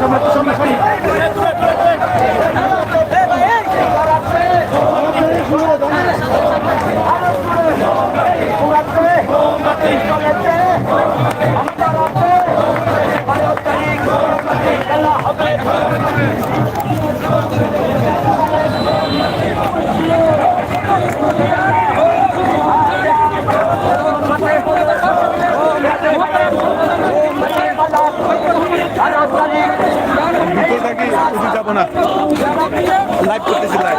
ভিতরে থাকি উঠে যাব না। লাইভ করতেছি লাইভ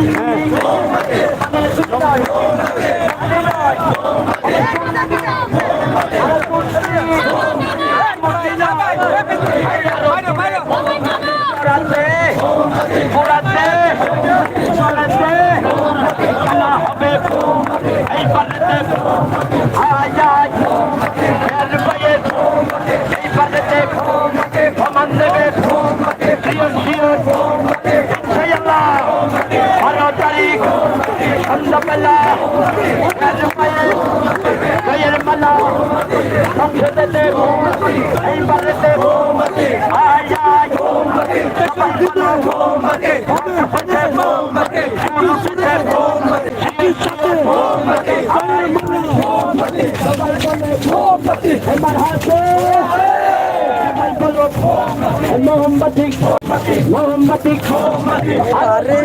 আমি মোহাম্মদিক মোহাম্মদিক আরে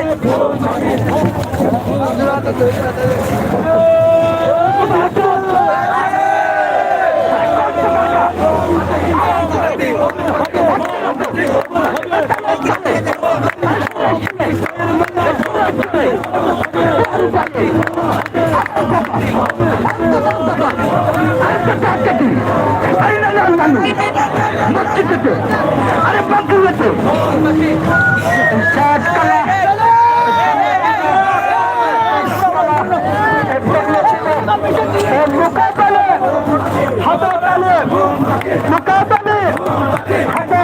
আরে বাকি কালা মুকাতালে হাতে তালে মুকাতালে হাতে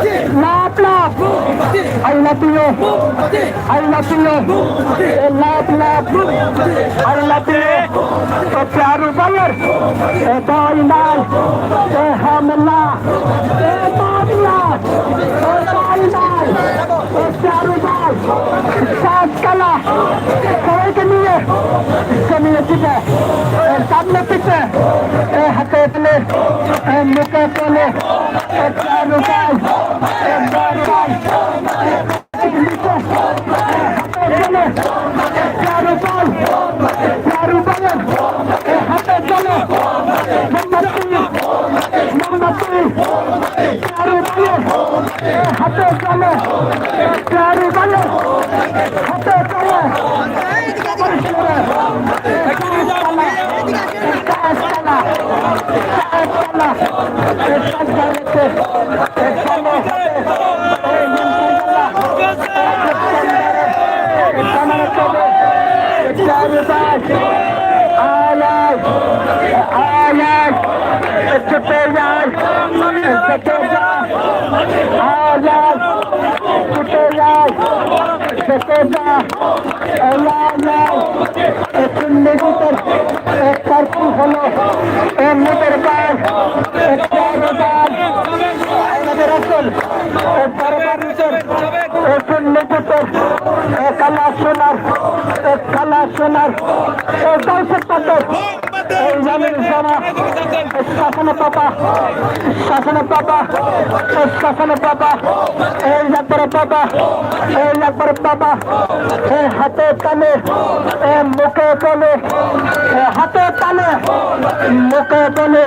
Love, love. I love you. I love you. Love, love. I love you. तो प्यार बलर ए दाइलाल ए हमला ए बादला ए दाइलाल কালা সবাইকে নিয়ে নিয়ে দিবে সামনে পিছে হাতে পেলে মুখে পেলে রুপায় রুপায় হাতে চলে প্যারি বলে হাতে চলে Alak! Alak! Alak! Alak! ছুটে যায় আলায় শূন্য ভিতর কার্পু হলো নিজের কাজ আমাদের আসল দরবার ভিতর শূন্য ভিতর কালা সোনার সোনার দর্শক পাত্র এই জামিন জামা শাসনে পাপা শাসনে পাপা শাসনে পাপা, এই যাত্রা পাপা, এই যাত্রা পাপা এই হাতে কানে, এ মুখে কানে, এ হাতে কানে, মুখে কানে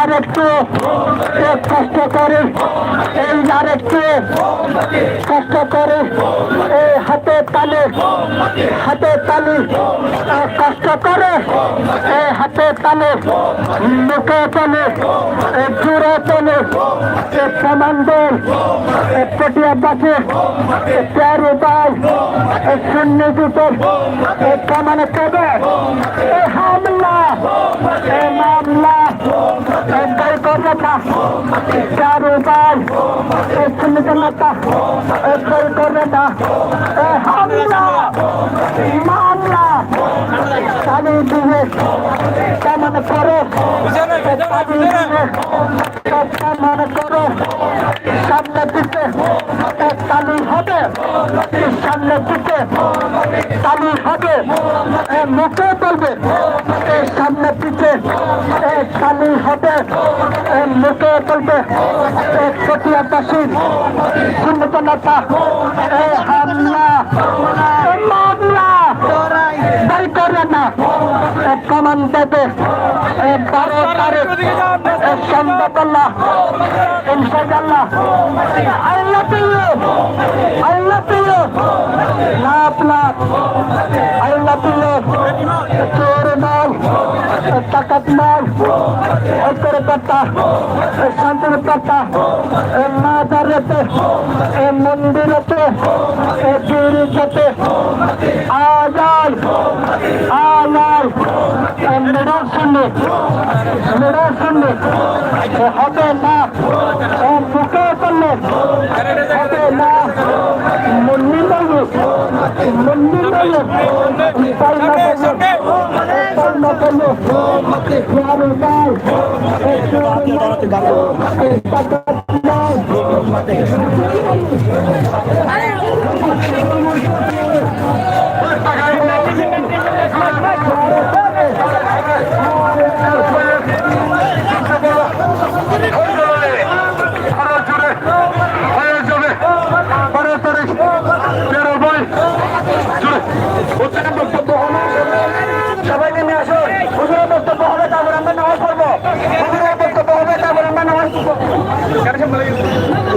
আরেকটু কষ্ট করে, এই আরেকটু কষ্ট করে এই হাতে তালে, হাতে তালি, কষ্ট করে হাতে তালে মুখে তালে জুড়ে তালে কমান্ডার পটিয়া বাসে বাই এ শূন্য দুটোর কামানে কবে হামলা মামলা চারু এ শূন্য জনতা, এ করবে না মামলা চালু দিয়ে কেমন করো কেমন করো সামনে দিতে চালু হবে সামনে দিকে চালু হবে মুখে বলবে সামনে দিকে এ চালু হবে এ মুখে বলবে এ কটিয়া বাসী শূন্য নেতা এ হামলা you. I মন্দিরেতে গিরিজতে আজাল আলাল নিরাসনে নিরাসনে হবে না মুখে করলে হবে না মুন্নি নয় তাই না করলে তাই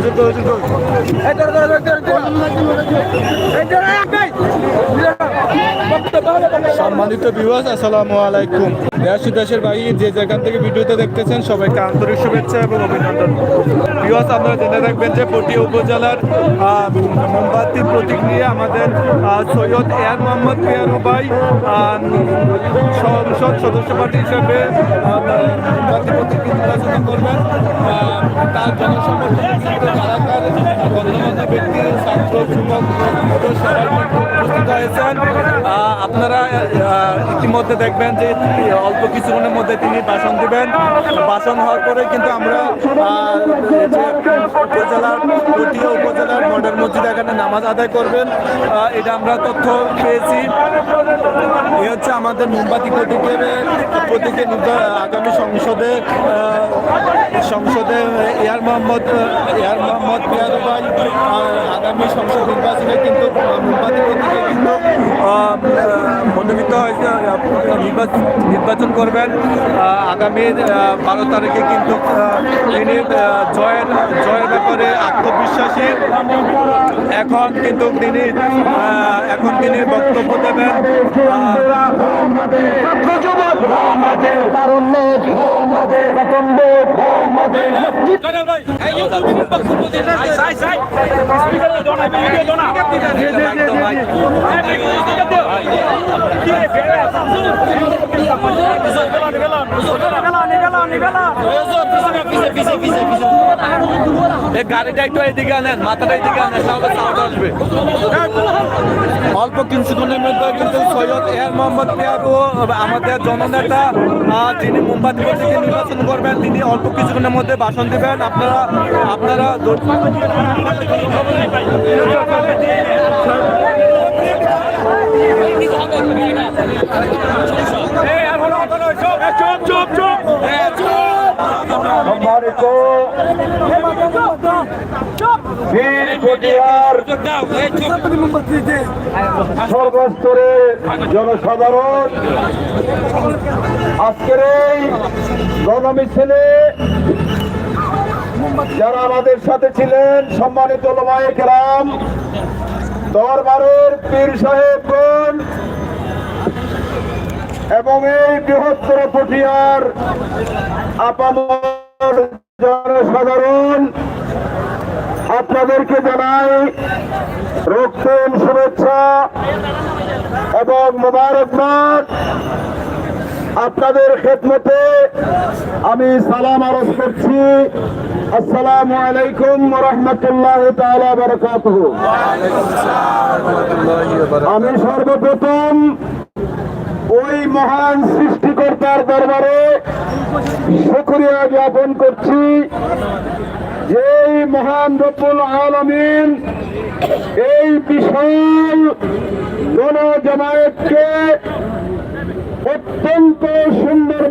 এই সম্মানিত বিভাস আসসালামু আলাইকুম। দেশ দেশের বাইরে যে যেখান থেকে ভিডিওতে দেখতেছেন সবাইকে আন্তরিক শুভেচ্ছা এবং অভিনন্দন। বিভাস আপনারা জেনে রাখবেন যে পটিয়া উপজেলার আহ, মোমবাতি প্রতীক নিয়ে আমাদের সৈয়দ এয়ার মোহাম্মদ পিয়ারু ভাই সংসদ সদস্য পার্টি হিসেবে করবেন। তার জনসমর্থন ব্যক্তি ছাত্র যুবক সবাই উপস্থিত হয়েছেন। ইতিমধ্যে দেখবেন যে অল্প কিছুক্ষণের মধ্যে তিনি ভাষণ দিবেন। ভাষণ হওয়ার পরে কিন্তু আমরা উপজেলার পটিয়া উপজেলার মডেল মসজিদ এখানে নামাজ আদায় করবেন। এটা আমরা তথ্য পেয়েছি। এ হচ্ছে আমাদের মোমবাতি প্রতীকের প্রতীকে আগামী সংসদে সংসদে এয়ার মোহাম্মদ এয়ার মোহাম্মদ পিয়ারু ভাই আহ, আগামী সংসদ নির্বাচনে কিন্তু মোমবাতি প্রতীকে কিন্তু মনোনীত হয়েছে নির্বাচন করবেন। আগামী বারো তারিখে কিন্তু তিনি জয়ের জয়ের ব্যাপারে আত্মবিশ্বাসী। এখন কিন্তু তিনি এখন তিনি বক্তব্য দেবেন। আহ, এই গাড়িটা একটু এদিকে আনেন মাথাটা এদিকে আনেন তাহলে সাউন্ড আসবে। অল্প কিছুক্ষণের মধ্যে কিন্তু সৈয়দ এয়ার মোহাম্মদ পেয়ারু আমাদের জননেতা যিনি মুম্বাই থেকে নির্বাচন করবেন তিনি অল্প কিছুক্ষণের মধ্যে ভাষণ দিবেন। আপনারা আপনারা সম্মানিত বীর পটিয়ার সর্বস্তরে জনসাধারণ, আজকের এই গণমিছিলে যারা আমাদের সাথে ছিলেন, সম্মানিত লোমায় কেরাম, দরবারের পীর সাহেবগণ এবং এই বৃহত্তর পটিয়ার আপামর জনসাধারণ আপনাদেরকে জানাই রক্তিম শুভেচ্ছা এবং মোবারকবাদ। আপনাদের খেদমতে আমি সালাম আরজ করছি। আসসালামু আলাইকুম রহমতুল্লাহ তাআলা বারাকাতুহু। আমি সর্বপ্রথম ওই মহান সৃষ্টিকর্তার দরবারে শুক্রিয়া জ্ঞাপন করছি যেই মহান রব্বুল আলমিন এই বিশাল জনজমায়েতকে অত্যন্ত সুন্দরভাবে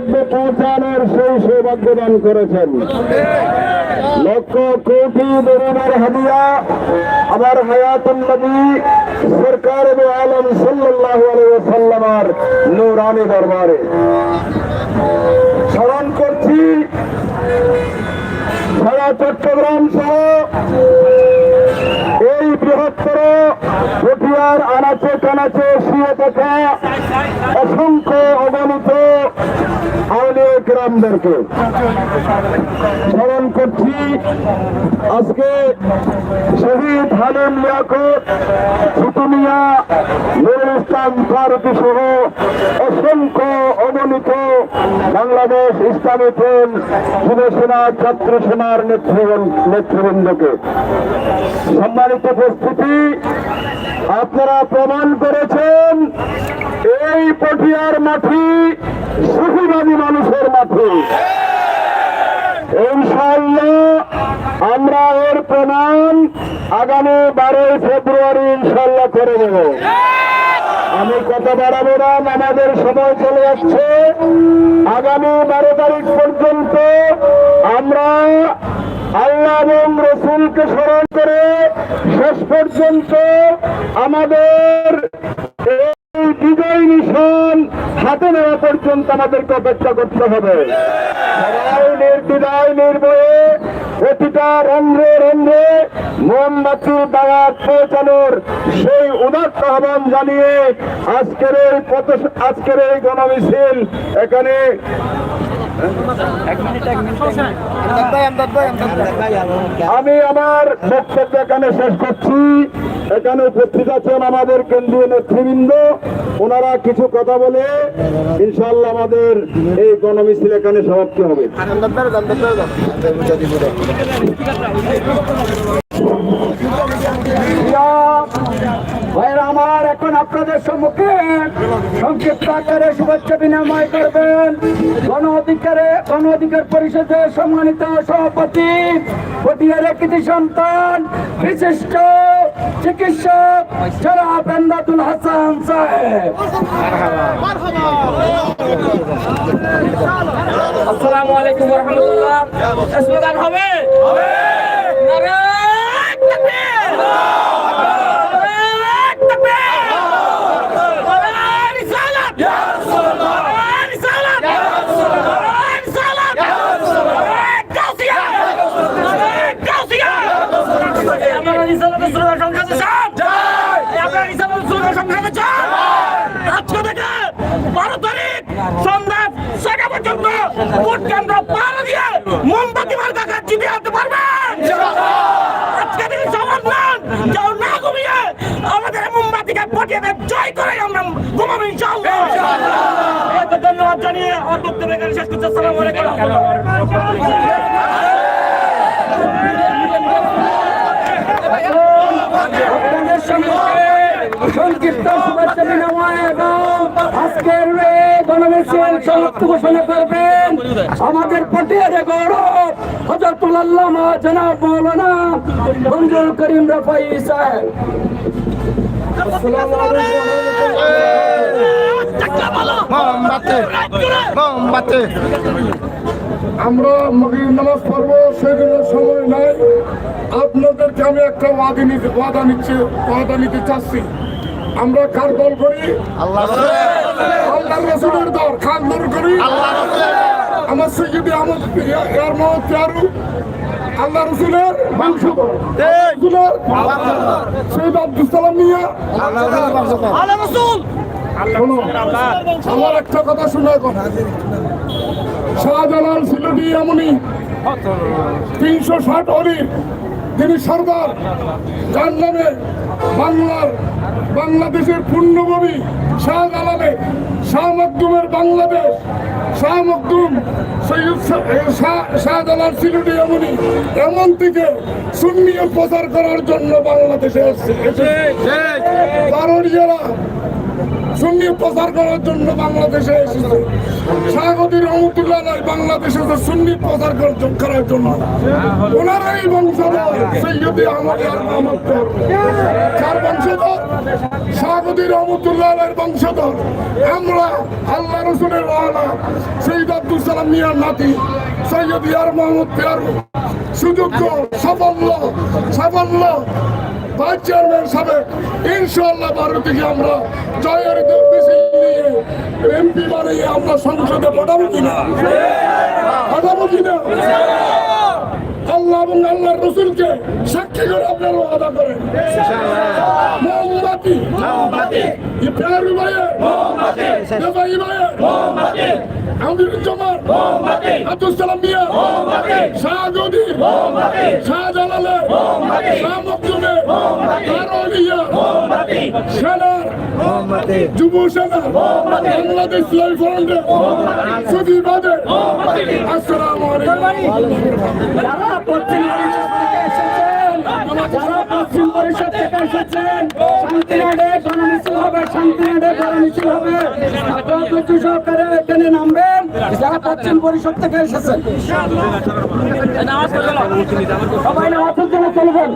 গন্তব্যে পৌঁছানোর সেই সৌভাগ্য দান করেছেন। লক্ষ কোটি দরুনের হাদিয়া আমার হায়াতুল নবী, সরকার আলম সাল্লাল্লাহু আলাইহি ওয়াসাল্লামার নূরানি দরবারে। স্মরণ করছি, সারা চট্টগ্রাম সহ এই বৃহত্তর পটিয়ার আনাচে কানাচে শুয়ে থাকা অসংখ্য অগণিত আওয়ামী গ্রামদেরকে স্মরণ করছি। আজকে শহীদ হালিম লিয়াকত ইসলাম ফারুকি সহ অসংখ্য অগণিত বাংলাদেশ ইসলামী ফ্রন্ট যুব সেনা ছাত্র সেনার নেতৃবৃন্দকে। সম্মানিত উপস্থিতি, আপনারা প্রমাণ করেছেন, এই পটিয়ার মাটি সুফিবাদী মানুষের মাটি ইনশাআল্লাহ আমরা এর প্রমাণ আগামী বারোই ফেব্রুয়ারি ইনশাল্লাহ করে দেব আমি কথা বাড়াবো না আমাদের সময় চলে আসছে। আগামী বারো তারিখ পর্যন্ত আমরা আল্লাহ এবং রসুলকে স্মরণ করে শেষ পর্যন্ত আমাদের এই বিজয় মিশন হাতে নেওয়া পর্যন্ত আমাদেরকে অপেক্ষা করতে হবে। সবাই নির্বিদায় নির্ভয়ে, প্রতিটা রন্ধ্রে রন্ধ্রে মোমবাতির দাওয়াত পৌঁছানোর সেই উদাত্ত আহ্বান জানিয়ে আজকের এই আজকের এই গণমিছিল এখানে আমি আমার বক্তব্য এখানে শেষ করছি। এখানে উপস্থিত আছেন আমাদের কেন্দ্রীয় নেতৃবৃন্দ। ওনারা কিছু কথা বলে ইনশাল্লাহ আমাদের এই গণমিছিল এখানে সমাপ্তি হবে। ভাইরা আমার এখন আপনাদের সম্মুখে সংক্ষিপ্ত আকারে শুভেচ্ছা বিনিময় করবেন। গণ অধিকারে গণ অধিকার পরিষদের সম্মানিত সভাপতি পটিয়ার কৃতি সন্তান বিশিষ্ট চিকিৎসক জনাব এমদাদুল হাসান সাহেব। আসসালামু আলাইকুম রহমতুল্লাহ। স্লোগান হবে? নারায় আজকে থেকে বারো তারিখ ভোট কেন্দ্র পাড়া দিয়ে মোমবাতি মার্কা কাচ্ছি দিয়ে আনতে পারবেন আজকে থেকে সমাধান কেউ না ঘুমিয়ে আমাদের মোমবাতিকে পটিয়ে দেন জয় করে আমরা ঘুমাবো ইনশাআল্লাহ হয়তো ধন্যবাদ জানিয়ে আমার করতে আসসালামু আলাইকুম। সংক্ষিপ্ত শুভেচ্ছা বিনিময় এবং আজকের এই সমাপ্ত ঘোষণা আমাদের পটিয়ার গৌরব হজরতুল আল্লামা জনাব মৌলানা করিম রফাই সাহেব। আমরা মগির নামাজ পড়ব সেজন্য সময় নাই। আপনাদেরকে আমি একটা ওয়াদা নিতে ওয়াদা নিচ্ছে ওয়াদা নিতে চাচ্ছি। আমরা কার দল করি? আল্লাহ রসুলের দল খান দল করি? আমার সৈয়দি আহমদ এর মহৎ প্যারু আল্লাহ রসুলের বংশধর রসুলের আব্দুল সালাম মিয়া। আল্লাহ রাসূল। শোনো, আমার একটা কথা শোনা কথা। শাহজালাল কি এমনই তিনশো ষাট অলির তিনি সর্দার যার নামে বাংলার বাংলাদেশের পূর্ণভূমি শাহজালালে শাহ মকদুমের বাংলাদেশ শাহ মকদুম শাহজালাল সিলুটি এমনই এমন থেকে সুন্নিয় প্রচার করার জন্য বাংলাদেশে এসেছে। কারণ সুন্নি প্রচার করার জন্য বাংলাদেশে এসেছে। স্বাগতি রহমতুল্লাহ, বাংলাদেশে তো সুন্নি প্রচার কর- করার জন্য। ওনারাই বংশধর, সৈয়দি আহমদ তৈয়ব। কার বংশধর? স্বাগতি রহমতুল্লাহ বংশধর। আমরা আল্লাহ রসুলের রহনা সৈয়দ আব্দুল সালাম মিয়ার নাতি, সৈয়দ ইয়ার মোহাম্মদ পেয়ারু। সুযোগ্য, সাফল্য সাফল্য। ভাইস চেয়ারম্যান সাহেব ইনশাল্লাহ বারো থেকে আমরা জয়ের মিছিল নিয়ে এমপি বানিয়ে আমরা সংসদে পাঠাবো কিনা? পাঠাবো কিনা? আল্লাহ এবং আল্লাহর রসুলকে সাক্ষী করে আপনারা ওয়াদা করেন। মোমবাতি। ইফতারি ভাইয়ের। দেবাই ভাইয়ের। আমিরুজ্জামান। আব্দুল সালাম মিয়া। শাহ গদি শাহ জালালের শাহ মকদুমের আরোলিয়া সেনার। যুব সেনা বাংলাদেশ ইসলামী ফ্রন্টের সুদী বাদে। আসসালামু আলাইকুম। পশ্চিম পরিষদ থেকে এসেছেন যারা হবে শান্তিনাডে গণমিছিল হবে। আপনারা ধৈর্য সহকারে এখানে নামবেন যারা পশ্চিম পরিষদ থেকে এসেছেন। সবাই নামাজের জন্য চলবেন